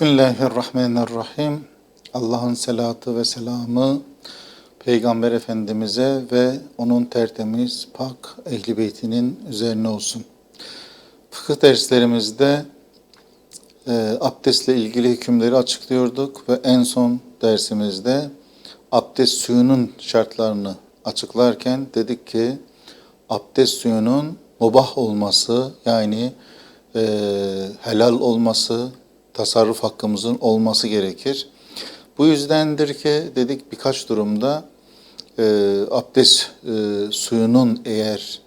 Bismillahirrahmanirrahim. Allah'ın selatı ve selamı Peygamber Efendimiz'e ve onun tertemiz, pak ehli beytinin üzerine olsun. Fıkıh derslerimizde e, abdestle ilgili hükümleri açıklıyorduk ve en son dersimizde abdest suyunun şartlarını açıklarken dedik ki abdest suyunun mubah olması yani e, helal olması, tasarruf hakkımızın olması gerekir. Bu yüzdendir ki dedik birkaç durumda e, abdest e, suyunun eğer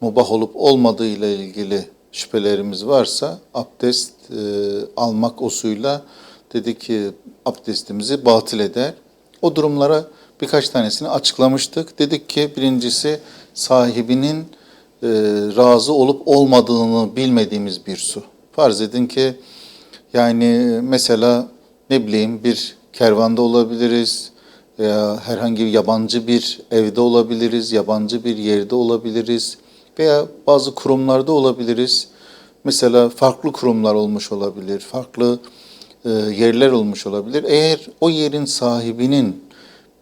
mubah olup olmadığı ile ilgili şüphelerimiz varsa abdest e, almak o suyla dedik ki abdestimizi batıl eder. O durumlara birkaç tanesini açıklamıştık. Dedik ki birincisi sahibinin e, razı olup olmadığını bilmediğimiz bir su. Farz edin ki yani mesela ne bileyim bir kervanda olabiliriz veya herhangi bir yabancı bir evde olabiliriz, yabancı bir yerde olabiliriz veya bazı kurumlarda olabiliriz. Mesela farklı kurumlar olmuş olabilir, farklı e, yerler olmuş olabilir. Eğer o yerin sahibinin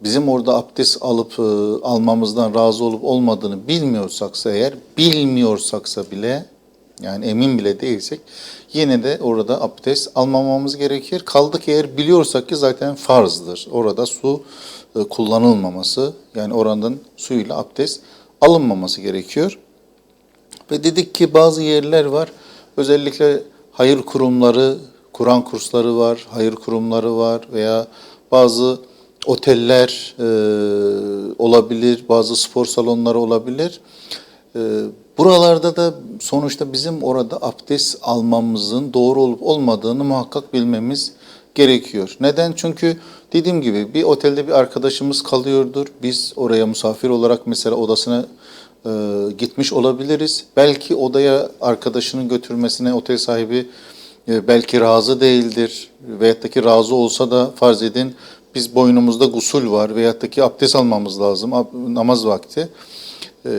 bizim orada abdest alıp e, almamızdan razı olup olmadığını bilmiyorsaksa eğer, bilmiyorsaksa bile yani emin bile değilsek yine de orada abdest almamamız gerekir. Kaldı ki eğer biliyorsak ki zaten farzdır. Orada su e, kullanılmaması yani oranın suyla abdest alınmaması gerekiyor. Ve dedik ki bazı yerler var. Özellikle hayır kurumları, Kur'an kursları var, hayır kurumları var veya bazı oteller e, olabilir, bazı spor salonları olabilir. E, buralarda da sonuçta bizim orada abdest almamızın doğru olup olmadığını muhakkak bilmemiz gerekiyor. Neden? Çünkü dediğim gibi bir otelde bir arkadaşımız kalıyordur. Biz oraya misafir olarak mesela odasına e, gitmiş olabiliriz. Belki odaya arkadaşının götürmesine otel sahibi e, belki razı değildir. Veyahut ki razı olsa da farz edin biz boynumuzda gusül var veyahut ki abdest almamız lazım namaz vakti. E,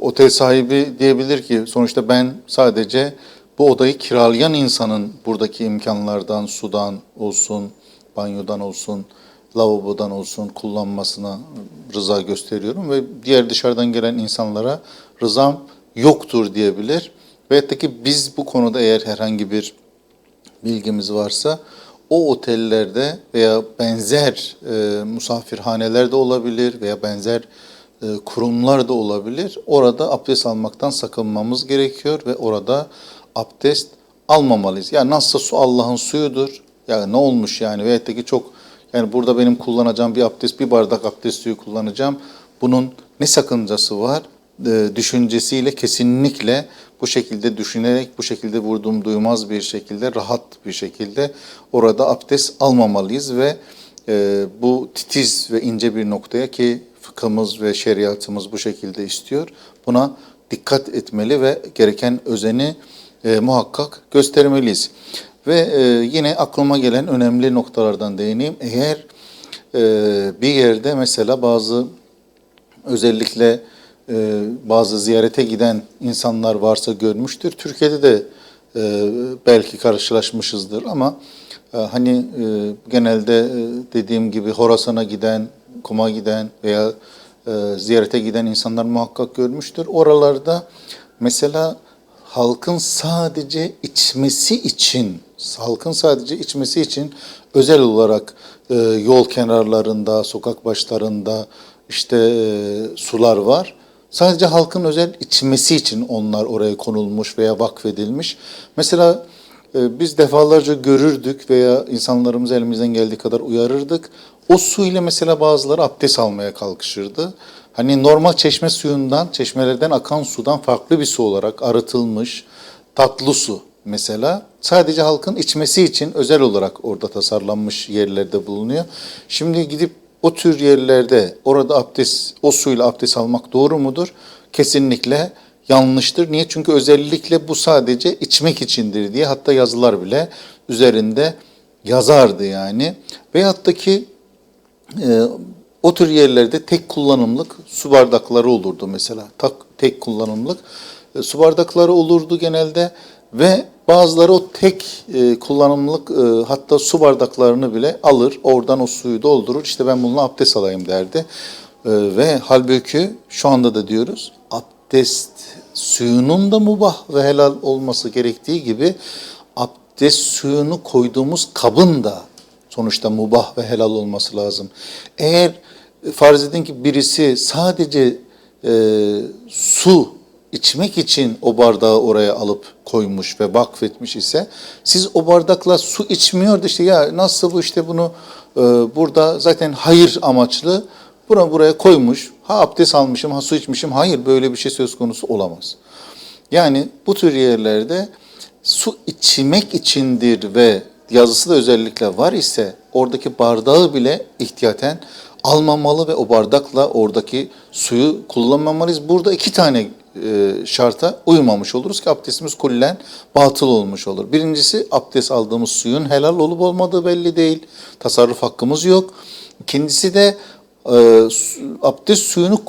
otel sahibi diyebilir ki sonuçta ben sadece bu odayı kiralayan insanın buradaki imkanlardan, sudan olsun, banyodan olsun, lavabodan olsun kullanmasına rıza gösteriyorum ve diğer dışarıdan gelen insanlara rızam yoktur diyebilir. Veyahut ki biz bu konuda eğer herhangi bir bilgimiz varsa o otellerde veya benzer e, misafirhanelerde olabilir veya benzer kurumlar da olabilir. Orada abdest almaktan sakınmamız gerekiyor ve orada abdest almamalıyız. Ya nasılsa su Allah'ın suyudur. Ya ne olmuş yani veyahut ki çok yani burada benim kullanacağım bir abdest, bir bardak abdest suyu kullanacağım. Bunun ne sakıncası var? E, düşüncesiyle kesinlikle bu şekilde düşünerek, bu şekilde vurdum duymaz bir şekilde, rahat bir şekilde orada abdest almamalıyız ve e, bu titiz ve ince bir noktaya ki fıkhımız ve şeriatımız bu şekilde istiyor. Buna dikkat etmeli ve gereken özeni e, muhakkak göstermeliyiz. Ve e, yine aklıma gelen önemli noktalardan değineyim. Eğer e, bir yerde mesela bazı özellikle e, bazı ziyarete giden insanlar varsa görmüştür. Türkiye'de de e, belki karşılaşmışızdır ama e, hani e, genelde e, dediğim gibi Horasan'a giden, Kum'a giden veya e, ziyarete giden insanlar muhakkak görmüştür. Oralarda mesela halkın sadece içmesi için, halkın sadece içmesi için özel olarak e, yol kenarlarında, sokak başlarında işte e, sular var. Sadece halkın özel içmesi için onlar oraya konulmuş veya vakfedilmiş. Mesela biz defalarca görürdük veya insanlarımız elimizden geldiği kadar uyarırdık. O su ile mesela bazıları abdest almaya kalkışırdı. Hani normal çeşme suyundan, çeşmelerden akan sudan farklı bir su olarak arıtılmış tatlı su mesela sadece halkın içmesi için özel olarak orada tasarlanmış yerlerde bulunuyor. Şimdi gidip o tür yerlerde orada abdest, o suyla abdest almak doğru mudur? Kesinlikle yanlıştır. Niye? Çünkü özellikle bu sadece içmek içindir diye hatta yazılar bile üzerinde yazardı yani. Veyahut da ki e, o tür yerlerde tek kullanımlık su bardakları olurdu mesela. Tak, tek kullanımlık e, su bardakları olurdu genelde ve Bazıları o tek e, kullanımlık e, hatta su bardaklarını bile alır, oradan o suyu doldurur. İşte ben bununla abdest alayım derdi. E, ve halbuki şu anda da diyoruz abdest suyunun da mubah ve helal olması gerektiği gibi abdest suyunu koyduğumuz kabın da sonuçta mubah ve helal olması lazım. Eğer farz edin ki birisi sadece e, su içmek için o bardağı oraya alıp koymuş ve vakfetmiş ise siz o bardakla su içmiyordu işte ya nasıl bu işte bunu e, burada zaten hayır amaçlı buna buraya koymuş ha abdest almışım ha su içmişim hayır böyle bir şey söz konusu olamaz. Yani bu tür yerlerde su içmek içindir ve yazısı da özellikle var ise oradaki bardağı bile ihtiyaten almamalı ve o bardakla oradaki suyu kullanmamalıyız. Burada iki tane e, şarta uymamış oluruz ki abdestimiz kullen batıl olmuş olur. Birincisi abdest aldığımız suyun helal olup olmadığı belli değil. Tasarruf hakkımız yok. İkincisi de e, abdest suyunu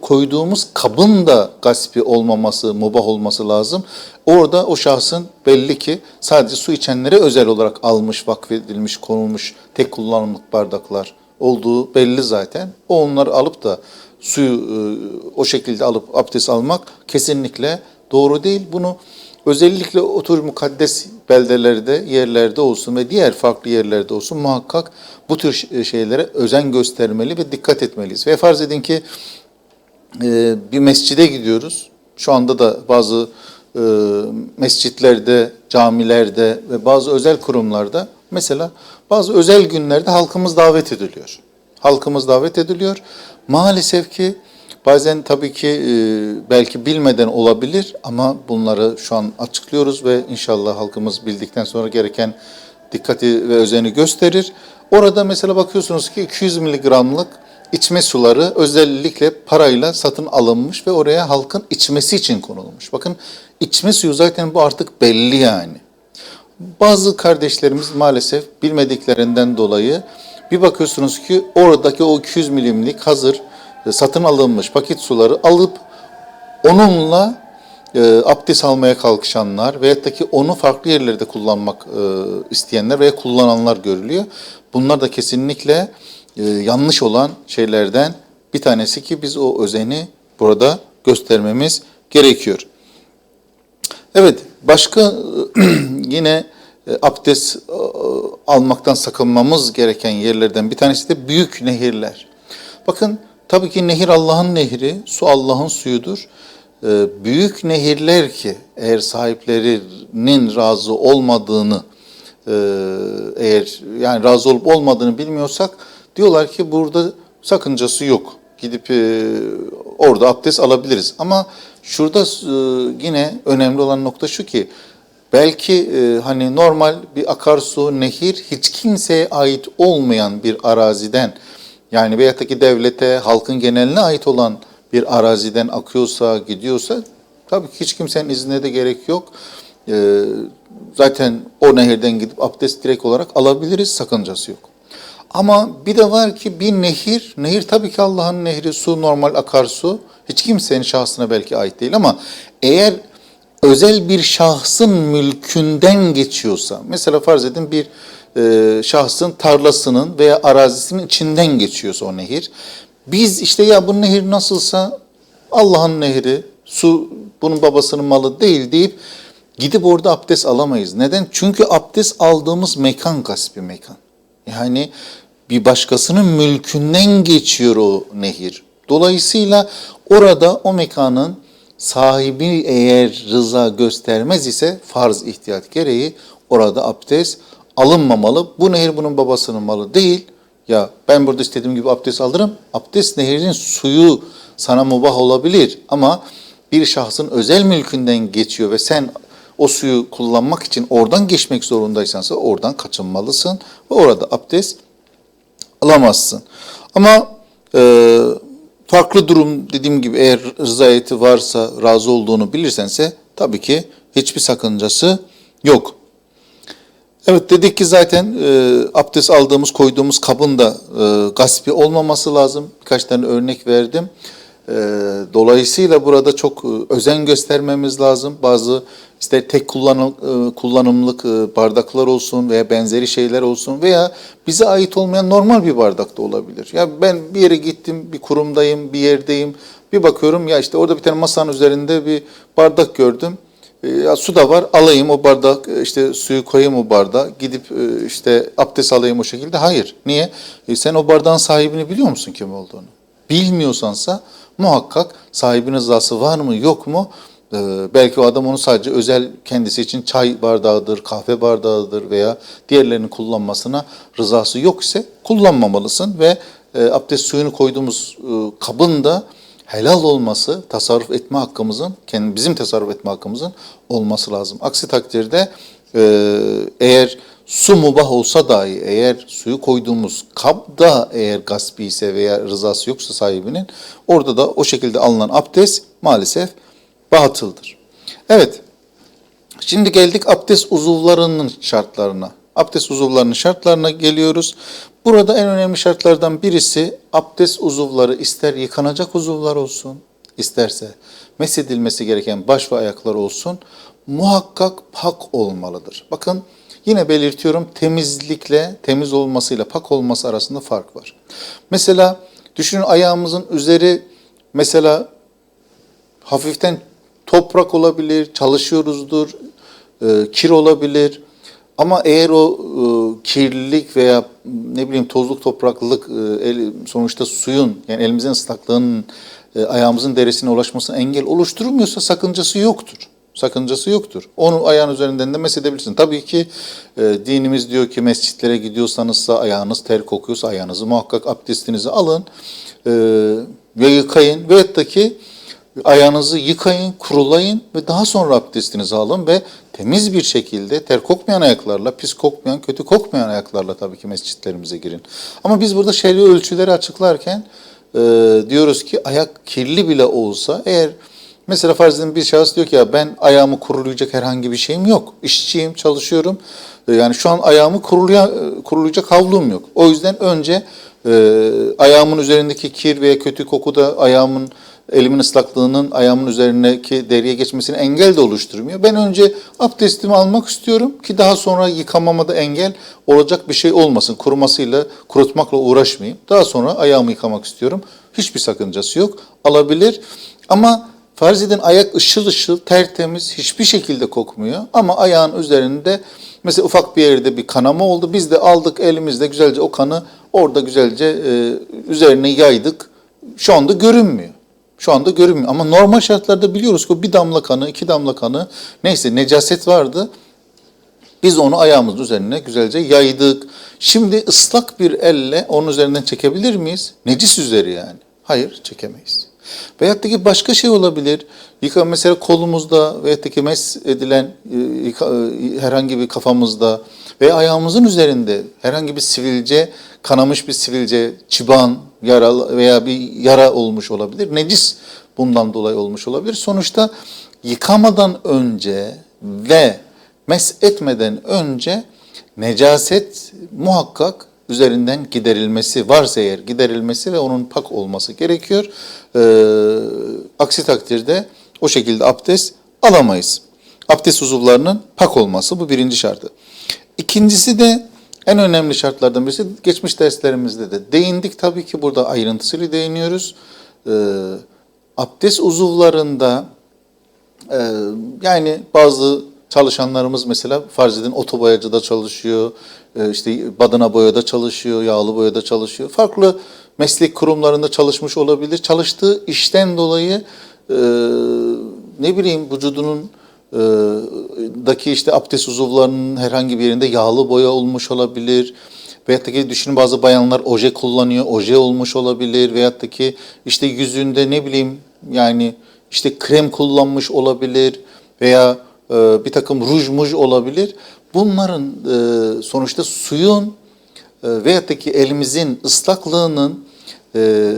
koyduğumuz kabın da gaspi olmaması, mubah olması lazım. Orada o şahsın belli ki sadece su içenlere özel olarak almış, vakfedilmiş, konulmuş tek kullanımlık bardaklar olduğu belli zaten. O onları alıp da suyu e, o şekilde alıp abdest almak kesinlikle doğru değil. Bunu özellikle o tür mukaddes beldelerde, yerlerde olsun ve diğer farklı yerlerde olsun muhakkak bu tür ş- şeylere özen göstermeli ve dikkat etmeliyiz. Ve farz edin ki e, bir mescide gidiyoruz. Şu anda da bazı e, mescitlerde, camilerde ve bazı özel kurumlarda mesela bazı özel günlerde halkımız davet ediliyor. Halkımız davet ediliyor. Maalesef ki bazen tabii ki e, belki bilmeden olabilir ama bunları şu an açıklıyoruz ve inşallah halkımız bildikten sonra gereken dikkati ve özeni gösterir. Orada mesela bakıyorsunuz ki 200 miligramlık içme suları özellikle parayla satın alınmış ve oraya halkın içmesi için konulmuş. Bakın içme suyu zaten bu artık belli yani. Bazı kardeşlerimiz maalesef bilmediklerinden dolayı bir bakıyorsunuz ki oradaki o 200 milimlik hazır satın alınmış paket suları alıp onunla e, abdest almaya kalkışanlar veyahut da ki onu farklı yerlerde kullanmak e, isteyenler veya kullananlar görülüyor. Bunlar da kesinlikle e, yanlış olan şeylerden bir tanesi ki biz o özeni burada göstermemiz gerekiyor. Evet, başka yine e, abdest e, almaktan sakınmamız gereken yerlerden bir tanesi de büyük nehirler. Bakın tabii ki nehir Allah'ın nehri, su Allah'ın suyudur. E, Büyük nehirler ki eğer sahiplerinin razı olmadığını e, eğer yani razı olup olmadığını bilmiyorsak diyorlar ki burada sakıncası yok. Gidip e, orada abdest alabiliriz. Ama şurada e, yine önemli olan nokta şu ki belki hani normal bir akarsu, nehir hiç kimseye ait olmayan bir araziden yani veyahut da ki devlete, halkın geneline ait olan bir araziden akıyorsa, gidiyorsa tabii ki hiç kimsenin iznine de gerek yok. E, zaten o nehirden gidip abdest direkt olarak alabiliriz, sakıncası yok. Ama bir de var ki bir nehir, nehir tabii ki Allah'ın nehri, su normal akarsu. Hiç kimsenin şahsına belki ait değil ama eğer özel bir şahsın mülkünden geçiyorsa, mesela farz edin bir e, şahsın tarlasının veya arazisinin içinden geçiyorsa o nehir, biz işte ya bu nehir nasılsa Allah'ın nehri, su bunun babasının malı değil deyip gidip orada abdest alamayız. Neden? Çünkü abdest aldığımız mekan gasp bir mekan. Yani bir başkasının mülkünden geçiyor o nehir. Dolayısıyla orada o mekanın sahibi eğer rıza göstermez ise farz ihtiyat gereği orada abdest alınmamalı. Bu nehir bunun babasının malı değil. Ya ben burada istediğim gibi abdest alırım. Abdest nehrin suyu sana mubah olabilir ama bir şahsın özel mülkünden geçiyor ve sen o suyu kullanmak için oradan geçmek zorundaysansa oradan kaçınmalısın ve orada abdest alamazsın. Ama e, farklı durum dediğim gibi eğer rızayeti varsa, razı olduğunu bilirsense tabii ki hiçbir sakıncası yok. Evet dedik ki zaten e, abdest aldığımız, koyduğumuz kabın da e, gaspi olmaması lazım. Birkaç tane örnek verdim. E, dolayısıyla burada çok e, özen göstermemiz lazım. Bazı işte tek kullanım, e, kullanımlık e, bardaklar olsun veya benzeri şeyler olsun veya bize ait olmayan normal bir bardak da olabilir. Ya ben bir yere gittim, bir kurumdayım, bir yerdeyim. Bir bakıyorum ya işte orada bir tane masanın üzerinde bir bardak gördüm. E, Ya su da var alayım o bardak e, işte suyu koyayım o bardağa gidip e, işte abdest alayım o şekilde. Hayır. Niye? E, sen o bardağın sahibini biliyor musun kim olduğunu? Bilmiyorsansa muhakkak sahibinin rızası var mı yok mu? E, belki o adam onu sadece özel kendisi için çay bardağıdır, kahve bardağıdır veya diğerlerinin kullanmasına rızası yok ise kullanmamalısın ve e, abdest suyunu koyduğumuz e, kabın da helal olması, tasarruf etme hakkımızın, kendi bizim tasarruf etme hakkımızın olması lazım. Aksi takdirde e, eğer su mubah olsa dahi, eğer suyu koyduğumuz kap da eğer gaspi ise veya rızası yoksa sahibinin, orada da o şekilde alınan abdest maalesef batıldır. Evet, Şimdi geldik abdest uzuvlarının şartlarına. Abdest uzuvlarının şartlarına geliyoruz. Burada en önemli şartlardan birisi abdest uzuvları ister yıkanacak uzuvlar olsun, isterse mesedilmesi gereken baş ve ayaklar olsun muhakkak pak olmalıdır. Bakın yine belirtiyorum temizlikle, temiz olmasıyla pak olması arasında fark var. Mesela düşünün ayağımızın üzeri mesela hafiften toprak olabilir, çalışıyoruzdur, e, kir olabilir. Ama eğer o e, kirlilik veya ne bileyim tozluk topraklılık e, el- sonuçta suyun yani elimizin ıslaklığının e, ayağımızın derisine ulaşmasına engel oluşturmuyorsa sakıncası yoktur. Sakıncası yoktur. Onu ayağın üzerinden de mesedebilirsin. Tabii ki e, dinimiz diyor ki mescitlere gidiyorsanızsa ayağınız ter kokuyorsa ayağınızı muhakkak abdestinizi alın e, ve yıkayın. Veyahut da ki ayağınızı yıkayın, kurulayın ve daha sonra abdestinizi alın ve temiz bir şekilde ter kokmayan ayaklarla, pis kokmayan, kötü kokmayan ayaklarla tabii ki mescitlerimize girin. Ama biz burada şer'i ölçüleri açıklarken e, diyoruz ki ayak kirli bile olsa eğer mesela farz edin bir şahıs diyor ki ya ben ayağımı kurulayacak herhangi bir şeyim yok. İşçiyim, çalışıyorum. E, yani şu an ayağımı kurulaya, e, kurulayacak havlum yok. O yüzden önce e, ayağımın üzerindeki kir veya kötü koku da ayağımın elimin ıslaklığının ayağımın üzerindeki deriye geçmesine engel de oluşturmuyor. Ben önce abdestimi almak istiyorum ki daha sonra yıkamama da engel olacak bir şey olmasın. Kurumasıyla, kurutmakla uğraşmayayım. Daha sonra ayağımı yıkamak istiyorum. Hiçbir sakıncası yok. Alabilir. Ama farz edin ayak ışıl ışıl, tertemiz, hiçbir şekilde kokmuyor. Ama ayağın üzerinde mesela ufak bir yerde bir kanama oldu. Biz de aldık elimizle güzelce o kanı orada güzelce e, üzerine yaydık. Şu anda görünmüyor. Şu anda görünmüyor. Ama normal şartlarda biliyoruz ki bir damla kanı, iki damla kanı neyse necaset vardı. Biz onu ayağımızın üzerine güzelce yaydık. Şimdi ıslak bir elle onun üzerinden çekebilir miyiz? Necis üzeri yani. Hayır çekemeyiz. Veyahut ki başka şey olabilir. Yıka mesela kolumuzda veyahut ki mes edilen e, e, herhangi bir kafamızda veya ayağımızın üzerinde herhangi bir sivilce, kanamış bir sivilce, çıban, yara veya bir yara olmuş olabilir. Necis bundan dolayı olmuş olabilir. Sonuçta yıkamadan önce ve mes etmeden önce necaset muhakkak üzerinden giderilmesi varsa eğer giderilmesi ve onun pak olması gerekiyor. Ee, aksi takdirde o şekilde abdest alamayız. Abdest uzuvlarının pak olması bu birinci şartı. İkincisi de en önemli şartlardan birisi geçmiş derslerimizde de değindik tabii ki burada ayrıntısıyla değiniyoruz. Ee, abdest uzuvlarında ee, yani bazı çalışanlarımız mesela farz edin otoboyacıda çalışıyor, e, işte badana boyada çalışıyor, yağlı boyada çalışıyor. Farklı meslek kurumlarında çalışmış olabilir. Çalıştığı işten dolayı e, ne bileyim vücudunun e, daki işte abdest uzuvlarının herhangi bir yerinde yağlı boya olmuş olabilir. Veyahut da ki düşünün bazı bayanlar oje kullanıyor, oje olmuş olabilir. Veyahut da ki işte yüzünde ne bileyim yani işte krem kullanmış olabilir veya bir takım ruj muj olabilir. Bunların e, sonuçta suyun e, veyahut ki elimizin ıslaklığının e,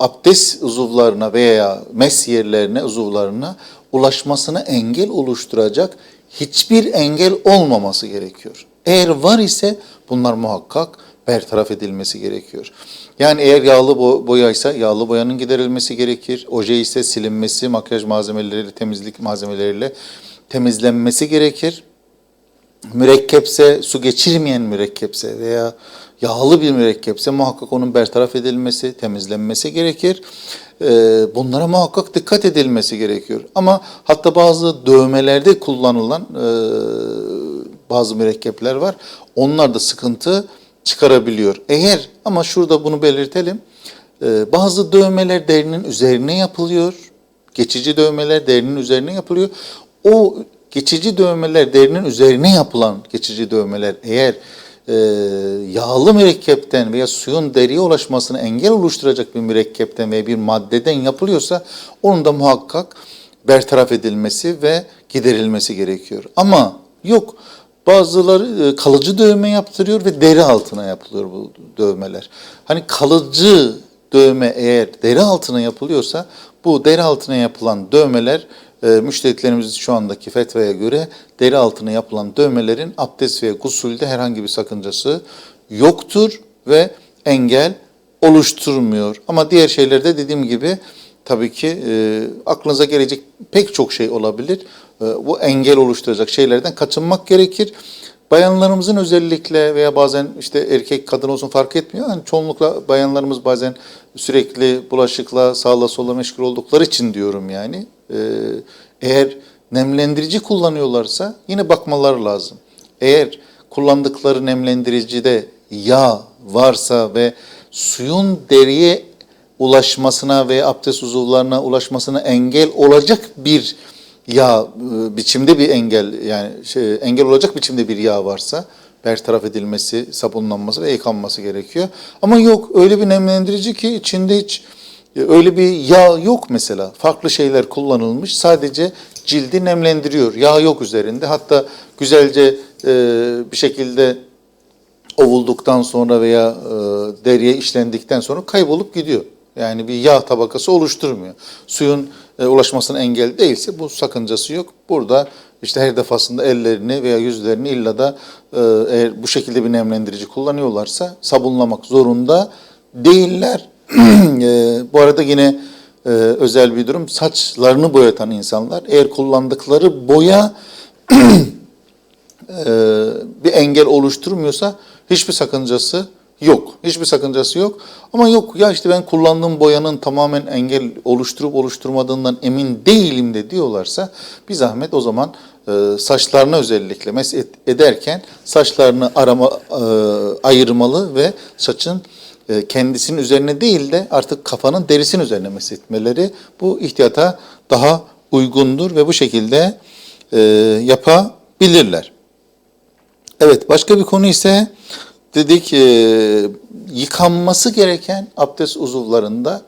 abdest uzuvlarına veya mes yerlerine, uzuvlarına ulaşmasına engel oluşturacak hiçbir engel olmaması gerekiyor. Eğer var ise bunlar muhakkak bertaraf edilmesi gerekiyor. Yani eğer yağlı bo- boyaysa yağlı boyanın giderilmesi gerekir. Oje ise silinmesi, makyaj malzemeleriyle, temizlik malzemeleriyle temizlenmesi gerekir. Mürekkepse, su geçirmeyen mürekkepse veya yağlı bir mürekkepse muhakkak onun bertaraf edilmesi, temizlenmesi gerekir. Ee, bunlara muhakkak dikkat edilmesi gerekiyor. Ama hatta bazı dövmelerde kullanılan e, bazı mürekkepler var. Onlar da sıkıntı çıkarabiliyor. Eğer ama şurada bunu belirtelim. Ee, bazı dövmeler derinin üzerine yapılıyor. Geçici dövmeler derinin üzerine yapılıyor. O geçici dövmeler derinin üzerine yapılan geçici dövmeler eğer e, yağlı mürekkepten veya suyun deriye ulaşmasına engel oluşturacak bir mürekkepten veya bir maddeden yapılıyorsa onun da muhakkak bertaraf edilmesi ve giderilmesi gerekiyor. Ama yok bazıları e, kalıcı dövme yaptırıyor ve deri altına yapılıyor bu dövmeler. Hani kalıcı dövme eğer deri altına yapılıyorsa bu deri altına yapılan dövmeler e, müştehitlerimizin şu andaki fetvaya göre deri altına yapılan dövmelerin abdest ve gusülde herhangi bir sakıncası yoktur ve engel oluşturmuyor. Ama diğer şeylerde dediğim gibi tabii ki e, aklınıza gelecek pek çok şey olabilir. E, bu engel oluşturacak şeylerden kaçınmak gerekir. Bayanlarımızın özellikle veya bazen işte erkek kadın olsun fark etmiyor. Yani çoğunlukla bayanlarımız bazen sürekli bulaşıkla sağla sola meşgul oldukları için diyorum yani. Ee, eğer nemlendirici kullanıyorlarsa yine bakmaları lazım. Eğer kullandıkları nemlendiricide yağ varsa ve suyun deriye ulaşmasına ve abdest uzuvlarına ulaşmasına engel olacak bir yağ e, biçimde bir engel yani şey, engel olacak biçimde bir yağ varsa bertaraf edilmesi, sabunlanması ve yıkanması gerekiyor. Ama yok öyle bir nemlendirici ki içinde hiç e, öyle bir yağ yok mesela. Farklı şeyler kullanılmış. Sadece cildi nemlendiriyor. Yağ yok üzerinde. Hatta güzelce e, bir şekilde ovulduktan sonra veya e, deriye işlendikten sonra kaybolup gidiyor. Yani bir yağ tabakası oluşturmuyor. Suyun e, ulaşmasına engel değilse bu sakıncası yok. Burada işte her defasında ellerini veya yüzlerini illa da e, eğer bu şekilde bir nemlendirici kullanıyorlarsa sabunlamak zorunda değiller. E, bu arada yine e, özel bir durum saçlarını boyatan insanlar eğer kullandıkları boya bir engel oluşturmuyorsa hiçbir sakıncası yok. Hiçbir sakıncası yok. Ama yok ya işte ben kullandığım boyanın tamamen engel oluşturup oluşturmadığından emin değilim de diyorlarsa bir zahmet o zaman e, saçlarına özellikle mes ederken saçlarını arama e, ayırmalı ve saçın e, kendisinin üzerine değil de artık kafanın derisinin üzerine mesletmeleri bu ihtiyata daha uygundur ve bu şekilde e, yapabilirler. Evet başka bir konu ise dedik e, yıkanması gereken abdest uzuvlarında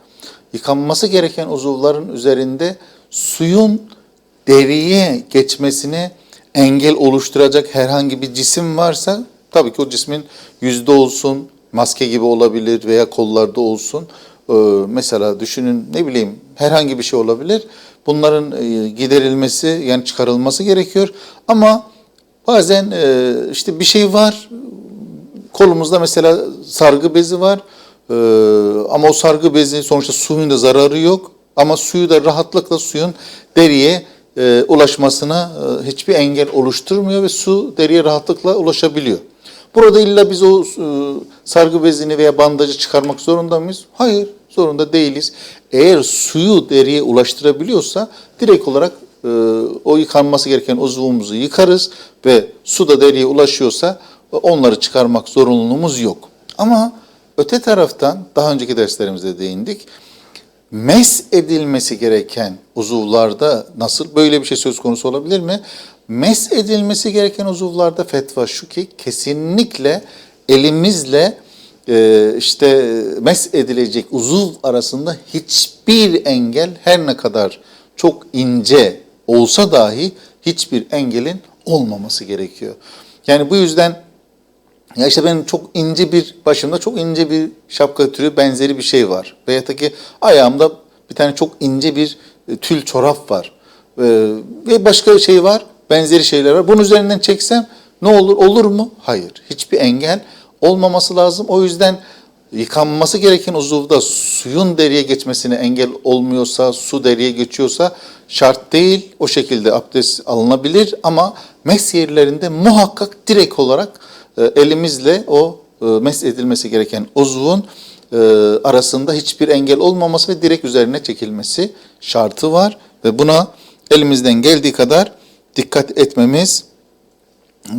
yıkanması gereken uzuvların üzerinde suyun deriye geçmesine engel oluşturacak herhangi bir cisim varsa tabii ki o cismin yüzde olsun maske gibi olabilir veya kollarda olsun. Ee, mesela düşünün ne bileyim herhangi bir şey olabilir. Bunların e, giderilmesi yani çıkarılması gerekiyor. Ama bazen e, işte bir şey var kolumuzda mesela sargı bezi var. Ee, ama o sargı bezi sonuçta suyun da zararı yok. Ama suyu da rahatlıkla suyun deriye e, ulaşmasına e, hiçbir engel oluşturmuyor ve su deriye rahatlıkla ulaşabiliyor. Burada illa biz o e, sargı bezini veya bandajı çıkarmak zorunda mıyız? Hayır, zorunda değiliz. Eğer suyu deriye ulaştırabiliyorsa direkt olarak e, o yıkanması gereken uzvumuzu yıkarız ve su da deriye ulaşıyorsa onları çıkarmak zorunluluğumuz yok. Ama öte taraftan daha önceki derslerimizde değindik. Mes edilmesi gereken uzuvlarda nasıl böyle bir şey söz konusu olabilir mi? Mes edilmesi gereken uzuvlarda fetva şu ki kesinlikle elimizle e, işte mes edilecek uzuv arasında hiçbir engel her ne kadar çok ince olsa dahi hiçbir engelin olmaması gerekiyor. Yani bu yüzden ya işte benim çok ince bir başımda çok ince bir şapka türü benzeri bir şey var. Da ki ayağımda bir tane çok ince bir e, tül çorap var. Ee, ve başka şey var, benzeri şeyler var. Bunun üzerinden çeksem ne olur? Olur mu? Hayır. Hiçbir engel olmaması lazım. O yüzden yıkanması gereken uzuvda suyun deriye geçmesine engel olmuyorsa, su deriye geçiyorsa şart değil. O şekilde abdest alınabilir ama mes yerlerinde muhakkak direkt olarak e, elimizle o e, mes edilmesi gereken uzvun e, arasında hiçbir engel olmaması ve direkt üzerine çekilmesi şartı var ve buna elimizden geldiği kadar dikkat etmemiz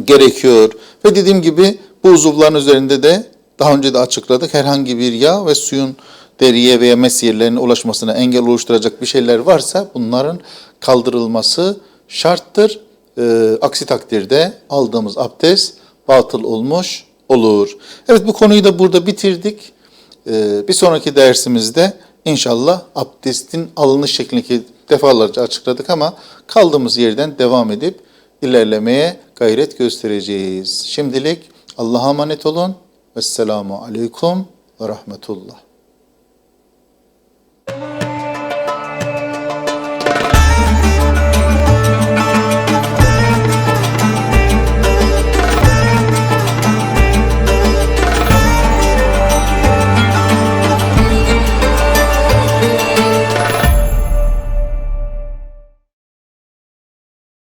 gerekiyor. Ve dediğim gibi bu uzuvların üzerinde de daha önce de açıkladık herhangi bir yağ ve suyun deriye veya mes yerlerine ulaşmasına engel oluşturacak bir şeyler varsa bunların kaldırılması şarttır. Ee, aksi takdirde aldığımız abdest batıl olmuş olur. Evet bu konuyu da burada bitirdik. Ee, bir sonraki dersimizde inşallah abdestin alınış şeklini defalarca açıkladık ama kaldığımız yerden devam edip ilerlemeye gayret göstereceğiz. Şimdilik Allah'a emanet olun. Vesselamu aleyküm ve rahmetullah.